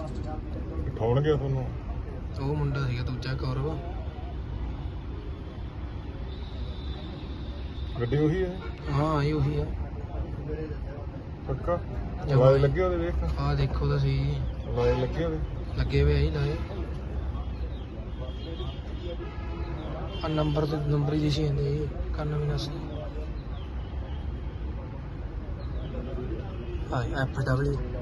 ਗਿਆ ਤੁਹਾਨੂੰ? ਉਹ ਮੁੰਡਾ ਸੀਗਾ ਦੂਜਾ ਗੌਰਵ ਗੱਡੀ ਉਹੀ ਹੈ? ਹਾਂ ਇਹ ਉਹੀ ਆ। ਪੱਕਾ? ਜਮਾਂ ਲਾਏ ਹੀ। ਲੱਗੇ ਉਹਦੇ ਵੇਖ? ਆਹ ਦੇਖੋ ਤਾਂ ਸਹੀ ਲਾਏ ਲੱਗੇ ਉਹਦੇ? ਲੱਗੇ ਹੋਏ ਆ ਹੀ ਲਾਏ। ਆ ਨੰਬਰ ਤੇ ਨੰਬਰ ਹੀ ਦਿਸੀ ਜਾਂਦੇ ਕੰਨ ਵੀ ਨਸ ਆ ਐਫ ਡਬਲਯੂ।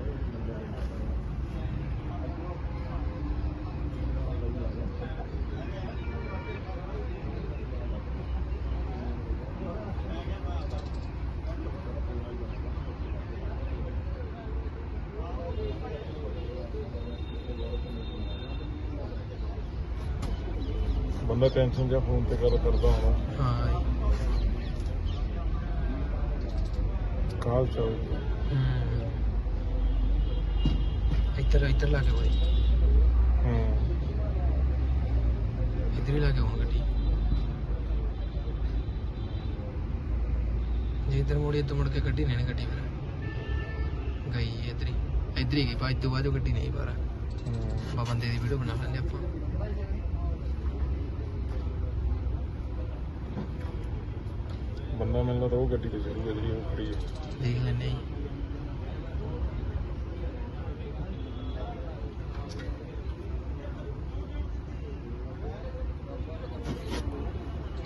ਬੰਦਾ ਟੈਨਸ਼ਨ ਜਾਂ ਫੋਨ ਤੇ ਗੱਲ ਕਰਦਾ ਹੋਣਾ। ਹਾਂ ਕਾਲ ਚਾਉ ਹਮ। ਇੱਧਰ ਇੱਧਰ ਲਾ ਕੇ ਕੋਈ ਹੂੰ। ਇੱਧਰ ਹੀ ਲਾ ਕੇ ਹੁਣ ਗੱਡੀ। ਜੇ ਇੱਧਰ ਮੁੜੀ ਇੱਧਰ ਮੁੜ ਕੇ ਗੱਡੀ ਲੈਣੀ ਗੱਡੀ ਫਿਰ। ਗਈ ਇੱਧਰ ਹੀ। ਇੱਧਰ ਹੀ ਗਈ ਬਾਅਦ ਤੋਂ ਬਾਅਦ ਉਹ ਗੱਡੀ ਨਹੀਂ ਬਾਹਰ। ਹੂੰ। ਬਾ ਬੰਦੇ ਦੀ ਵੀਡੀਓ ਬਣਾ ਲੈਂਦੇ ਆਪਾਂ। ਬੰਦਾ ਮੈਨੂੰ ਲੱਗਦਾ ਉਹ ਗੱਡੀ ਤੇ ਚੜੂਗਾ ਜਿਹੜੀ ਉਹ ਖੜੀ ਹੈ। ਦੇਖ ਹਾਂ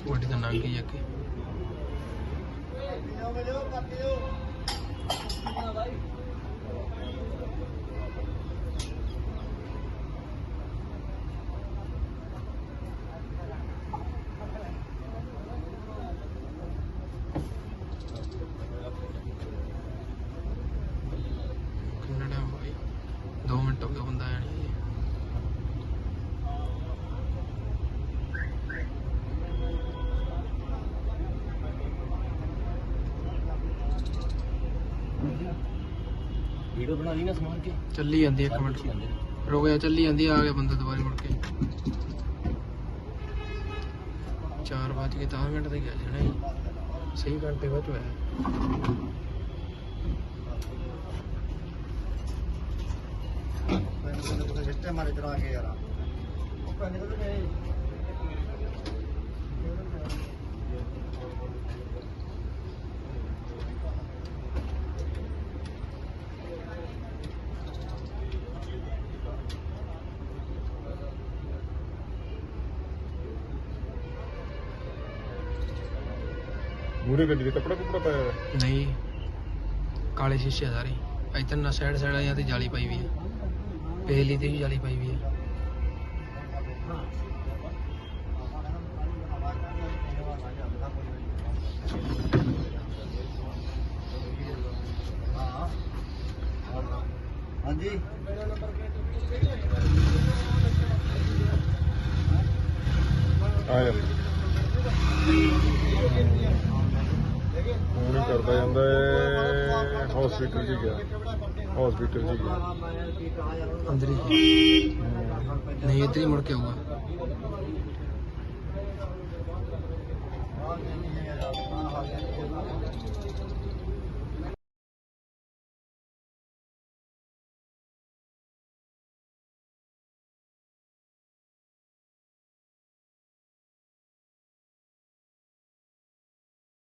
ਗੱਡੀ ਤਾਂ ਲੰਘ ਗਈ ਅੱਗੇ। ਕਿੰਨਾ ਟਾਈਮ ਹੋ ਗਿਆ 2 ਮਿੰਟ ਹੋ ਗਏ ਬੰਦਾ ਆਇਆ ਨਹੀਂ ਵੀਡੀਓ ਬਣਾ ਲਈ ਨਾ ਸਮਾਨ ਕੇ? ਚੱਲੀ ਜਾਂਦੀ ਇੱਕ ਮਿੰਟ। ਰੁਕ ਜਾ ਚੱਲੀ ਜਾਂਦੀ ਆ ਗਿਆ ਬੰਦਾ ਦੁਬਾਰਾ ਮੁੜ ਕੇ। 4 ਵਜੇ ਕੇ 10 ਮਿੰਟ ਤੇ ਗਿਆ ਜਣਾ ਜੀ ਸਹੀ ਘੰਟੇ ਬਾਅਦ ਹੋਇਆ ਸਿਸਟਮ ਮਾਰੇ ਚਲਾ ਕੇ ਯਾਰ। ਉਹ ਕੰਨੇ ਕੋਲ ਮੂਰੇ ਗੱਡੀ ਦੇ ਕੱਪੜਾ ਕੁਪੜਾ ਪਾਇਆ ਹੋਇਆ ਨਹੀਂ। ਕਾਲੇ ਸ਼ੀਸ਼ੇ ਆ ਸਾਰੇ। ਇੱਧਰ ਨਾ ਸਾਈਡ ਸਾਈਡ ਆਇਆ ਤੇ ਜਾਲੀ ਪਾਈ ਵੀ ਹੈ ਪਹਿਲੀ ਤੇ ਵੀ ਜਾਲੀ ਪਾਈ ਵੀ ਹੈ ਹਾਂਜੀ। ਆ ਜਾ ਕਰਦਾ ਜਾਂਦਾ ਹੈ ਹਸਪੀਟਲ ਜੀ ਗਿਆ। ਹਸਪੀਟਲ ਜੀ ਗਿਆ। ਅੰਦਰ ਹੀ ਨਹੀਂ ਇੱਧਰ ਮੁੜ ਕੇ ਆਊਗਾ।